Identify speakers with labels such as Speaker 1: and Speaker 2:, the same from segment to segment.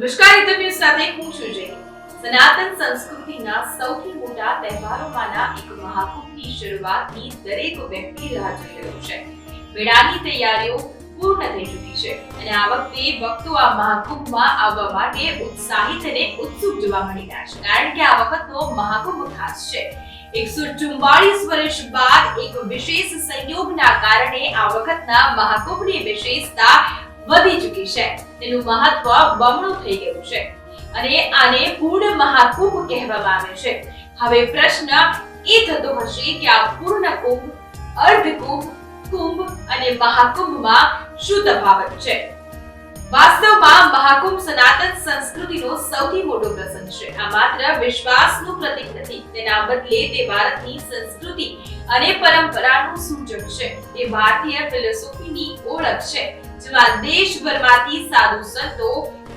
Speaker 1: નમસ્કાર ઇન્ટરવ્યુ સાથે હું છું જય સનાતન સંસ્કૃતિના સૌથી મોટા તહેવારોમાંના એક મહાકુંભની શરૂઆતની દરેક વ્યક્તિ રાહ જોઈ રહ્યો છે. મેળાની તૈયારીઓ પૂર્ણ થઈ ચૂકી છે અને આ વખતે ભક્તો આ મહાકુંભમાં આવવા માટે ઉત્સાહિત અને ઉત્સુક જોવા મળી રહ્યા છે. કારણ કે આ વખતનો મહાકુંભ ખાસ છે. એકસો ચુમ્બાળીસ વર્ષ બાદ એક વિશેષ સંયોગના કારણે આ વખતના મહાકુંભની વિશેષતા વધી ચૂકી છે. તેનું મહત્વ બમણું થઈ ગયું છે. અને આને પૂર્ણ મહાકુંભ કહેવામાં આવે છે. હવે પ્રશ્ન એ થતો હશે કે આ પૂર્ણ કુંભ અર્ધ કુંભ કુંભ અને મહાકુંભમાં શું તફાવત છે? વાસ્તવમાં મહાકુંભ સનાતન સંસ્કૃતિનો સૌથી મોટો પ્રસંગ છે. આ માત્ર વિશ્વાસનું પ્રતીક નથી. તેના બદલે તે ભારતની સંસ્કૃતિ અને પરંપરાનું સૂચક છે. એ ભારતીય ફિલોસોફીની ઓળખ છે, જેમાં દેશભરમાંથી સાધુ સંતો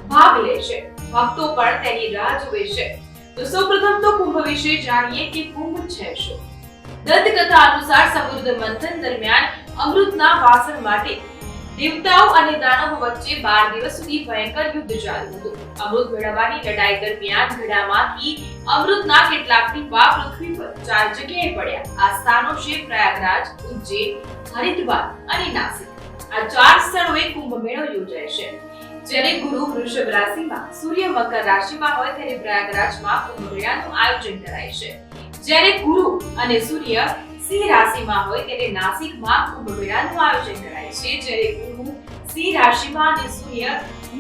Speaker 1: ભાગ લે છે. ભક્તો પણ તેની રાહ જુએ છે. તો સૌપ્રથમ તો કુંભ વિશે જાણીએ કે કુંભ છે શું? દંતકથા અનુસાર સમુદ્ર મંથન દરમિયાન અમૃતના વાસણ માટે દેવતાઓ અને દાનવો વચ્ચે બાર દિવસ સુધી ભયંકર યુદ્ધ ચાલ્યું હતું. અમૃત મેળવવાની લડાઈ દરમિયાન ઘડામાંથી અમૃતના કેટલાક ટીપા પૃથ્વી પર ચાર જગ્યાએ પડ્યા. આ સ્થાનો છે પ્રયાગરાજ, ઉજ્જૈન, હરિદ્વાર અને નાસિક. આ ચાર સ્થળોએ કુંભ મેળો યોજાય છે. જ્યારે ગુરુ વૃષભ રાશિમાં સૂર્ય મકર રાશિમાં હોય ત્યારે પ્રયાગરાજમાં કુંભ મેળાનું આયોજન કરાય છે. જ્યારે ગુરુ અને સૂર્ય સિંહ રાશિમાં હોય ત્યારે નાસિકમાં કુંભ મેળાનું આયોજન કરાય છે. જ્યારે ગુરુ સિંહ રાશિમાં અને સૂર્ય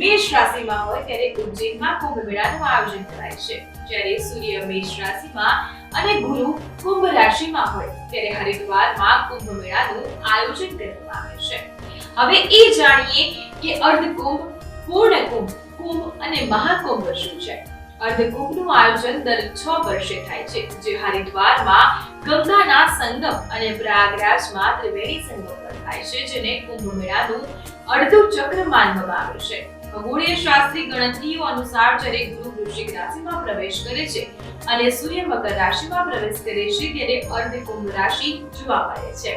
Speaker 1: મેષ રાશિમાં હોય ત્યારે ઉજ્જૈનમાં કુંભ મેળાનું આયોજન કરાય છે. જ્યારે સૂર્ય મેષ રાશિમાં અને ગુરુ કુંભ રાશિમાં હોય ત્યારે હરિદ્વારમાં કુંભ મેળાનું આયોજન કરવામાં આવે છે. હવે એ જાણીએ કે અર્ધ કુંભ પૂર્ણ કુંભ કુંભ અને મહાકુંભ શું છે? અર્ધકુંભનું આયોજન દર છ વર્ષે થાય છે, જે હરિદ્વારમાં ગંગાના સંગમ અને પ્રયાગરાજમાં ત્રિવેણી સંગમ પર થાય છે, જેને કુંભ મેળાનું અડધું ચક્ર માનવામાં આવે છે. ખગોળીય શાસ્ત્રી ગણતરીઓ અનુસાર જ્યારે ગુરુ વૃશ્ચિક રાશિમાં પ્રવેશ કરે છે અને સૂર્ય મકર રાશિમાં પ્રવેશ કરે છે, ત્યારે અર્ધ કુંભ રાશિ જોવા મળે છે.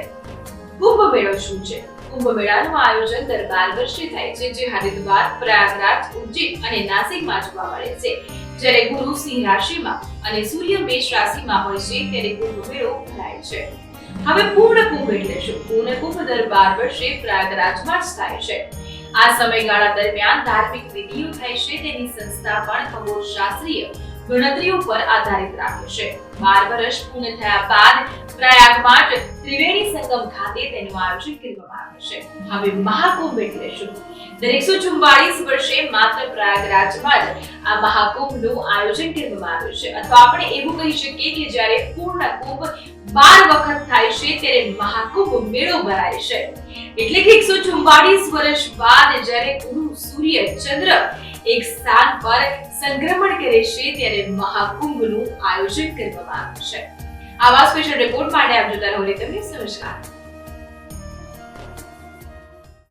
Speaker 1: કુંભ મેળો શું છે? કુંભ મેળાનું આયોજન દર બાર વર્ષે થાય છે, જે હરિદ્વાર, પ્રયાગરાજ, ઉજ્જૈન અને નાસિકમાં જોવા મળે છે. જ્યારે ગુરુ સિંહ રાશિમાં અને સૂર્ય મેષ રાશિમાં હોય છે, ત્યારે કુંભ મેળો ભરાય છે. હવે પૂર્ણ કુંભ એટલે શું? પૂર્ણ કુંભ દર બાર વર્ષે પ્રયાગરાજમાં જ થાય છે. આ સમયગાળા દરમિયાન ધાર્મિક વિધિઓ થાય છે, તેની સંસ્થા પણ ખગોળશાસ્ત્રીય ગણતરીઓ પર આધારિત રાખે છે. બાર વર્ષ પૂર્ણ થયા બાદ પ્રયાગમાં ત્રિવેણી સંગમ ખાતે તેનું આયોજન કરવામાં આવે છે. હવે મહાકુંભ એટલે શું? દરેકસો ચુમ્બાળીસ વર્ષે માત્ર પ્રયાગરાજમાં જ આ મહાકુંભનું આયોજન કરવામાં આવ્યું છે. અથવા આપણે એવું કહી શકીએ કે જ્યારે પૂર્ણ કુંભ બાર વખત થાય છે, ત્યારે મહાકુંભ મેળો ભરાય છે. એટલે કે એકસો ચુમ્બાળીસ વર્ષ બાદ જ્યારે ગુરુ સૂર્ય ચંદ્ર એક સ્થાન પર સંક્રમણ કરે છે ત્યારે મહાકુંભનું આયોજન કરવામાં આવે છે. આવા સ્પેશિયલ રિપોર્ટ માટે આપ જોતા રહો તમને નમસ્કાર